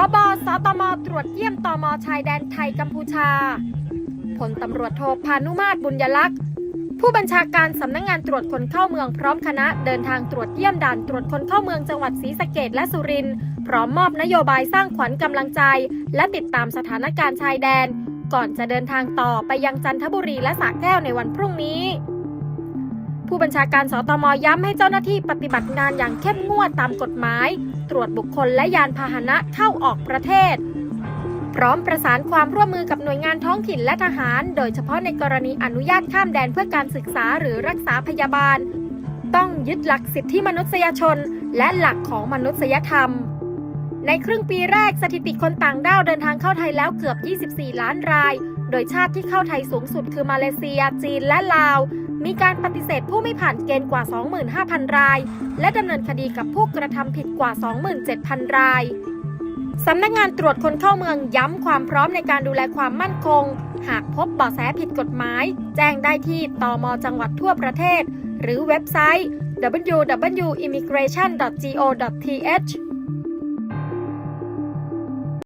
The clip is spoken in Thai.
อบอสตมตรวจเยี่ยมตมชายแดนไทยกัมพูชาพลตำรวจโทพานุมาตรบุญยลักษณ์ ผู้บัญชาการสำนักงงานตรวจคนเข้าเมืองพร้อมคณะเดินทางตรวจเยี่ยมด่านตรวจคนเข้าเมืองจังหวัดศรีสะเกดและสุรินทร์พร้อมมอบนโยบายสร้างขวัญกำลังใจ และติดตามสถานการณ์ชายแดน ก่อนจะเดินทางต่อไปยังจันทบุรีและสระแก้วในวันพรุ่งนี้ ผู้บัญชาการสตมย้ำให้เจ้าหน้าที่ปฏิบัติงานอย่างเข้มงวดตามกฎหมาย ตรวจบุคคลและยานพาหนะเข้าออกประเทศ พร้อมประสานความร่วมมือกับหน่วยงานท้องถิ่นและทหาร โดยเฉพาะในกรณีอนุญาตข้ามแดนเพื่อการศึกษาหรือรักษาพยาบาล ต้องยึดหลักสิทธิมนุษยชน และหลักของมนุษยธรรมในครึ่งปีแรกสถิติคนต่างด้าวเดินทางเข้าไทยแล้วเกือบ 24 ล้านราย โดยชาติที่เข้าไทยสูงสุดคือมาเลเซีย จีนและลาว มีการปฏิเสธผู้ไม่ผ่านเกณฑ์กว่า 25,000 ราย และดำเนินคดีกับผู้กระทำผิดกว่า 27,000 รายสำนักงานตรวจคนเข้าเมืองย้ำความพร้อมในการดูแลความมั่นคง หากพบเบาะแสผิดกฎหมาย แจ้งได้ที่ตมจังหวัดทั่วประเทศ หรือเว็บไซต์ www.immigration.go.th